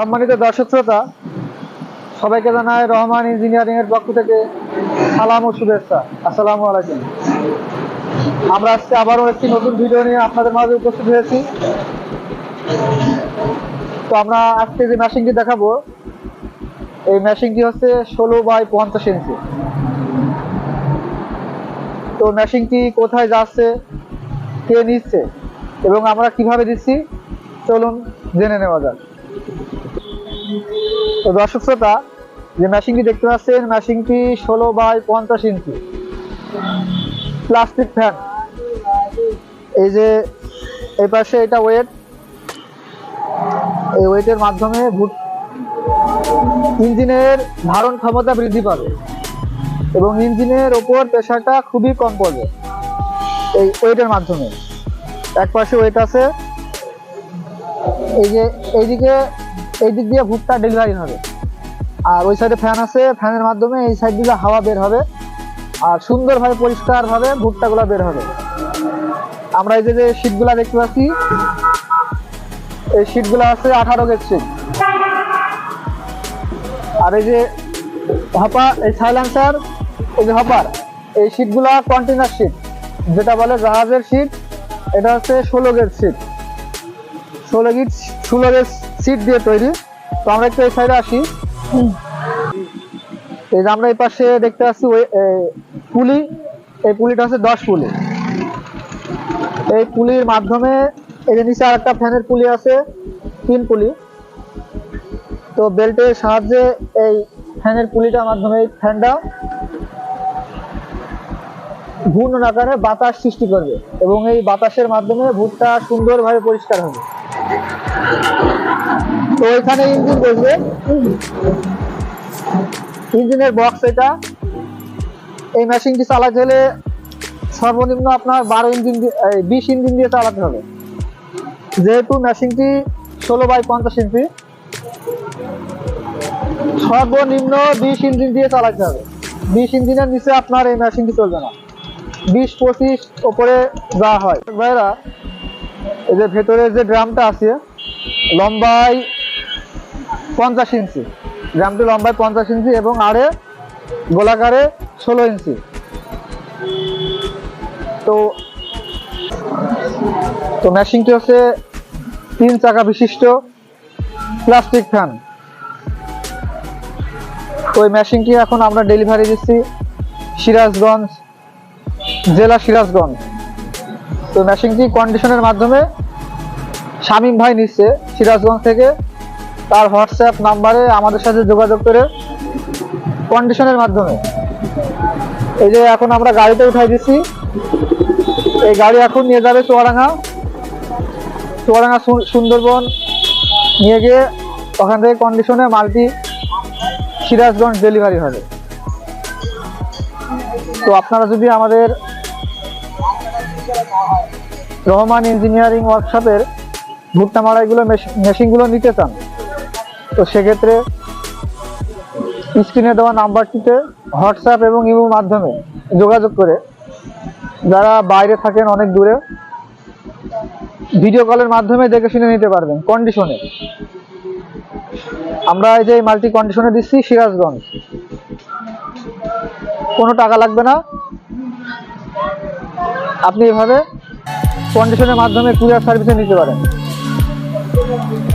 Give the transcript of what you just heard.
সম্মানিত দর্শক শ্রোতা, সবাইকে জানায় রহমান ইঞ্জিনিয়ারিং এর পক্ষ থেকে সালাম ও শুভেচ্ছা। আসসালামু আলাইকুম। আমরা আজকে আবারও একটি নতুন ভিডিও নিয়ে আপনাদের মাঝে উপস্থিত হয়েছি। তো আমরা আজকে যে মেশিনটি দেখাবো, এই মেশিনটি হচ্ছে ষোলো বাই পঞ্চাশ ইঞ্চি। তো মেশিনটি কোথায় যাচ্ছে, কে নিচ্ছে, এবং আমরা কীভাবে দিচ্ছি, চলুন জেনে নেওয়া যাক। তো দর্শক শ্রোতা, যে মেশিনটি দেখতে পাচ্ছেন মেশিনটি ষোলো বাই পঞ্চাশ ইঞ্চি। Plastic fan. এই যে, এই পাশে এটা ওয়েট। এই ওয়েটের মাধ্যমে ভুট ইঞ্জিনের ধারণ ক্ষমতা বৃদ্ধি পাবে এবং ইঞ্জিনের ওপর প্রেশারটা খুবই কম পড়বে এই ওয়েটের মাধ্যমে। এক পাশে ওয়েট আছে। এই যে এইদিকে এই দিক দিয়ে ভুট্টা ডেলিভারি হবে। আর ওই সাইডে ফ্যান আছে ফ্যানের মাধ্যমে এই সাইড দিয়ে হাওয়া বের হবে। আর সুন্দরভাবে পরিষ্কারভাবে ভুট্টাগুলো বের হবে। আমরা এই যে শীটগুলা দেখতে পাচ্ছি, এই শীটগুলো আছে আঠারো গেজ শীট আর এই যে হপা এই সাইলেন্সার এই যে হপার এই শীটগুলা কন্টেনার শীট যেটা বলে জাহাজের শীট এটা হচ্ছে ষোলো গেজ শীট ষোলো গিট ষোলো গেজ সিট দিয়ে তৈরি। তো আমরা একটু এই সাইডে আসি। এই যে আমরা এই পাশে দেখতে পাচ্ছি ওই পুলি। এই পুলিটা হচ্ছে দশ পুলি। এই পুলির মাধ্যমে এই যে নিচে আরেকটা ফ্যানের পুলি আছে তিন পুলি। তো বেল্টের সাহায্যে এই ফ্যানের পুলিটার মাধ্যমে এই ফ্যানটা ঘূর্ণন আকারে বাতাস সৃষ্টি করবে এবং এই বাতাসের মাধ্যমে ভুট্টা সুন্দরভাবে পরিষ্কার হবে। তো এখানে ইঞ্জিন বসবে। ইঞ্জিনের বক্স এটা। এই মেশিনটি চালাতে হলে সর্বনিম্ন আপনার বারো ইঞ্জিন বিশ ইঞ্জিন দিয়ে চালাতে হবে। যেহেতু মেশিনটি ষোলো বাই পঞ্চাশ ইঞ্চি সর্বনিম্ন বিশ ইঞ্জিন দিয়ে চালাতে হবে। বিশ ইঞ্জিনের নিচে আপনার এই মেশিনটি চলবে না। বিশ, পঁচিশ ওপরে দেওয়া হয়। ভাইরা, এই যে ভেতরে যে ড্রামটা আছে লম্বায় পঞ্চাশ ইঞ্চি। ড্রামটি লম্বায় পঞ্চাশ ইঞ্চি এবং আড়ে গোলাকারে ষোলো ইঞ্চি। তো তো মেশিনটি হচ্ছে তিন চাকা বিশিষ্ট প্লাস্টিক ফ্যান ওই মেশিনটি এখন আমরা ডেলিভারি দিচ্ছি সিরাজগঞ্জ, জেলা সিরাজগঞ্জ। তো মেশিনটি কন্ডিশনের মাধ্যমে শামীম ভাই নিচ্ছে সিরাজগঞ্জ থেকে। তার হোয়াটসঅ্যাপ নাম্বারে আমাদের সাথে যোগাযোগ করে কন্ডিশনের মাধ্যমে। এই যে এখন আমরা গাড়িতে উঠাই দিচ্ছি। এই গাড়ি এখন নিয়ে যাবে চুয়াডাঙ্গা। চুয়াডাঙ্গা সুন্দরবন নিয়ে গিয়ে ওখান থেকে কন্ডিশনে মালটি সিরাজগঞ্জ ডেলিভারি হবে। তো আপনারা যদি আমাদের রহমান ইঞ্জিনিয়ারিং ওয়ার্কশপের ভুট্টা মারাইগুলো মেশিনগুলো নিতে চান, তো সেক্ষেত্রে স্ক্রিনে দেওয়া নাম্বারটিতে হোয়াটসঅ্যাপ এবং ইমোর মাধ্যমে যোগাযোগ করে যারা বাইরে থাকেন অনেক দূরে, ভিডিও কলের মাধ্যমে দেখে শুনে নিতে পারবেন কন্ডিশনে আমরা এই যে মাল্টি কন্ডিশনে দিচ্ছি, সিরাজগঞ্জ। কোনো টাকা লাগবে না। আপনি এভাবে কন্ডিশনের মাধ্যমে কুরিয়ার সার্ভিসে নিতে পারেন। Thank you.